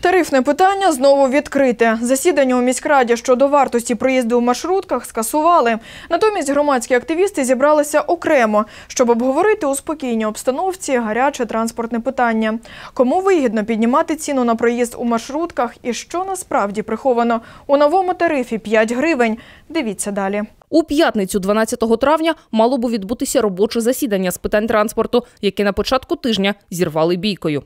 Тарифне питання знову відкрите. Засідання у міськраді щодо вартості проїзду у маршрутках скасували. Натомість громадські активісти зібралися окремо, щоб обговорити у спокійній обстановці гаряче транспортне питання. Кому вигідно піднімати ціну на проїзд у маршрутках і що насправді приховано у новому тарифі 5 гривень. Дивіться далі. У п'ятницю, 12 травня, мало би відбутися робоче засідання з питань транспорту, яке на початку тижня зірвали бійкою.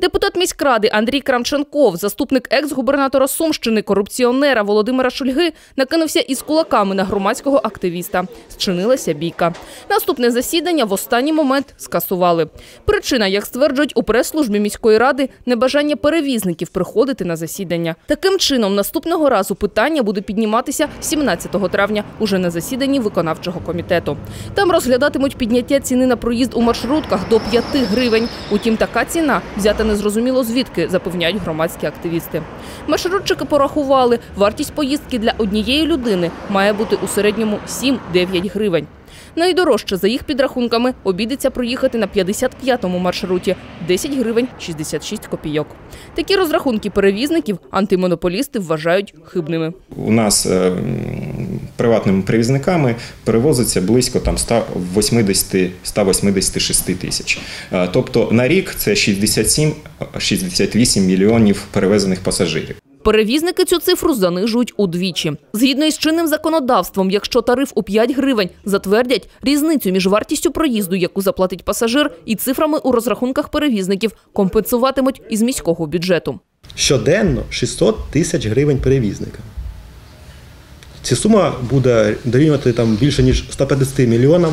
Депутат міськради Андрій Крамченков, заступник екс-губернатора Сумщини, корупціонера Володимира Шульги, накинувся із кулаками на громадського активіста. Зчинилася бійка. Наступне засідання в останній момент скасували. Причина, як стверджують у прес-службі міської ради, небажання перевізників приходити на засідання. Таким чином, наступного разу питання буде підніматися 17 травня уже на засіданні виконавчого комітету. Там розглядатимуть підняття ціни на проїзд у маршрутках до 5 гривень. Утім, така ціна взята незрозуміло звідки, запевняють громадські активісти. Маршрутчики порахували, вартість поїздки для однієї людини має бути у середньому 7-9 гривень. Найдорожче за їх підрахунками обійдеться проїхати на 55-му маршруті 10 гривень 66 копійок. Такі розрахунки перевізників антимонополісти вважають хибними. У нас е, м, приватними перевізниками перевозиться близько там 180-186 тисяч. Е, Тобто на рік це 67-68 мільйонів перевезених пасажирів. Перевізники цю цифру занижують удвічі. Згідно із чинним законодавством, якщо тариф у 5 гривень затвердять, різницю між вартістю проїзду, яку заплатить пасажир, і цифрами у розрахунках перевізників компенсуватимуть із міського бюджету. щоденно 600 тисяч гривень перевізника. Ця сума буде дорівнювати там більше ніж 150 мільйонам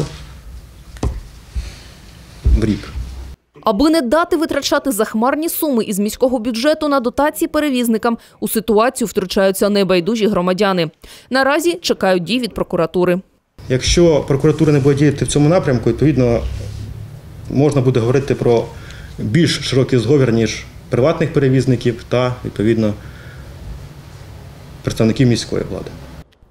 в рік. Аби не дати витрачати захмарні суми із міського бюджету на дотації перевізникам, у ситуацію втручаються небайдужі громадяни. Наразі чекають дій від прокуратури. Якщо прокуратура не буде діяти в цьому напрямку, відповідно можна буде говорити про більш широкий зговір, ніж приватних перевізників та відповідно представників міської влади.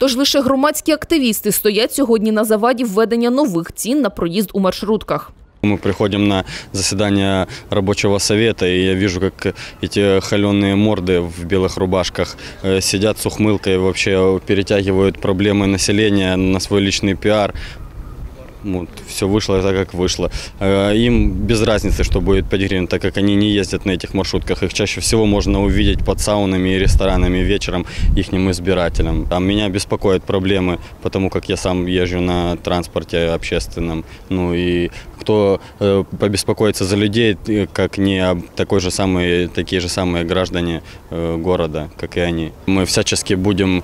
Тож лише громадські активісти стоять сьогодні на заваді введення нових цін на проїзд у маршрутках. Мы приходим на заседание рабочего совета, и я вижу, как эти холеные морды в белых рубашках э, сидят с ухмылкой, вообще перетягивают проблемы населения на свой личный пиар. Вот, все вышло так, как вышло. Э, Им без разницы, что будет 5 гривен, так как они не ездят на этих маршрутках. Их чаще всего можно увидеть под саунами и ресторанами вечером их избирателям. А меня беспокоят проблемы, потому как я сам езжу на транспорте общественном. Ну и кто э, побеспокоится за людей, э, как не такой же самый, такие же самые граждане города, как и они. Мы всячески будем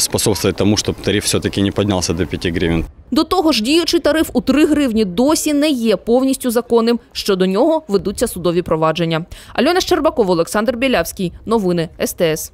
способствовать тому, чтобы тариф все-таки не поднялся до 5 гривен. До того ж, діючий тариф у 3 гривні досі не є повністю законним. Щодо нього ведуться судові провадження. Альона Щербакова, Олександр Білявський. Новини СТС.